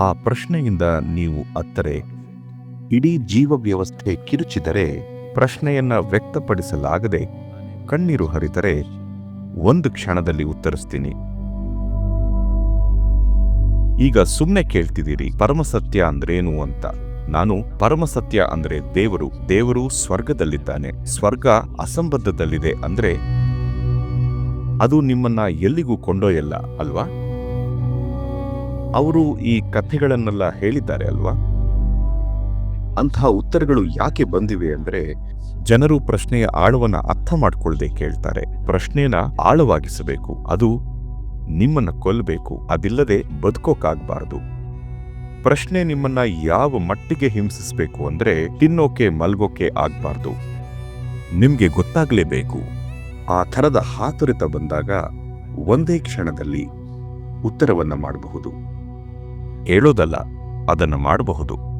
ಆ ಪ್ರಶ್ನೆಯಿಂದ ನೀವು ಅತ್ತರೆ. ಇಡೀ ಜೀವ ವ್ಯವಸ್ಥೆ ಕಿರುಚಿದರೆ ಪ್ರಶ್ನೆಯನ್ನ ವ್ಯಕ್ತಪಡಿಸಲಾಗದೆ ಕಣ್ಣೀರು ಹರಿತರೆ ಒಂದು ಕ್ಷಣದಲ್ಲಿ ಉತ್ತರಿಸ್ತೀನಿ. ಈಗ ಸುಮ್ಮನೆ ಕೇಳ್ತಿದ್ದೀರಿ, ಪರಮಸತ್ಯ ಅಂದ್ರೇನು ಅಂತ. ನಾನು ಪರಮಸತ್ಯ ಅಂದ್ರೆ ದೇವರು ದೇವರು ಸ್ವರ್ಗದಲ್ಲಿದ್ದಾನೆ. ಸ್ವರ್ಗ ಅಸಂಬದ್ಧದಲ್ಲಿದೆ ಅಂದ್ರೆ ಅದು ನಿಮ್ಮನ್ನ ಎಲ್ಲಿಗೂ ಕೊಂಡೊಯ್ಯಲ್ಲ, ಅಲ್ವಾ? ಅವರು ಈ ಕಥೆಗಳನ್ನೆಲ್ಲ ಹೇಳಿದ್ದಾರೆ ಅಲ್ವಾ? ಅಂತಹ ಉತ್ತರಗಳು ಯಾಕೆ ಬಂದಿವೆ ಅಂದ್ರೆ ಜನರು ಪ್ರಶ್ನೆಯ ಆಳವನ್ನ ಅರ್ಥ ಮಾಡ್ಕೊಳ್ಳದೆ ಕೇಳ್ತಾರೆ. ಪ್ರಶ್ನೆನ ಆಳವಾಗಿಸಬೇಕು. ಅದು ನಿಮ್ಮನ್ನ ಕೊಲ್ಲಬೇಕು ಅದಿಲ್ಲದೆ ಬದುಕೋಕಾಗಬಾರದು. ಪ್ರಶ್ನೆ ನಿಮ್ಮನ್ನ ಯಾವ ಮಟ್ಟಿಗೆ ಹಿಂಸಿಸಬೇಕು ಅಂದ್ರೆ ತಿನ್ನೋಕೆ, ಮಲ್ಗೋಕೆ ಆಗ್ಬಾರ್ದು. ನಿಮ್ಗೆ ಗೊತ್ತಾಗ್ಲೇಬೇಕು. ಆ ಥರದ ಹಾತುರಿತ ಬಂದಾಗ ಒಂದೇ ಕ್ಷಣದಲ್ಲಿ ಉತ್ತರವನ್ನ ಮಾಡಬಹುದು. ಹೇಳೋದಲ್ಲ ಅದನ್ನು ಮಾಡಬಹುದು.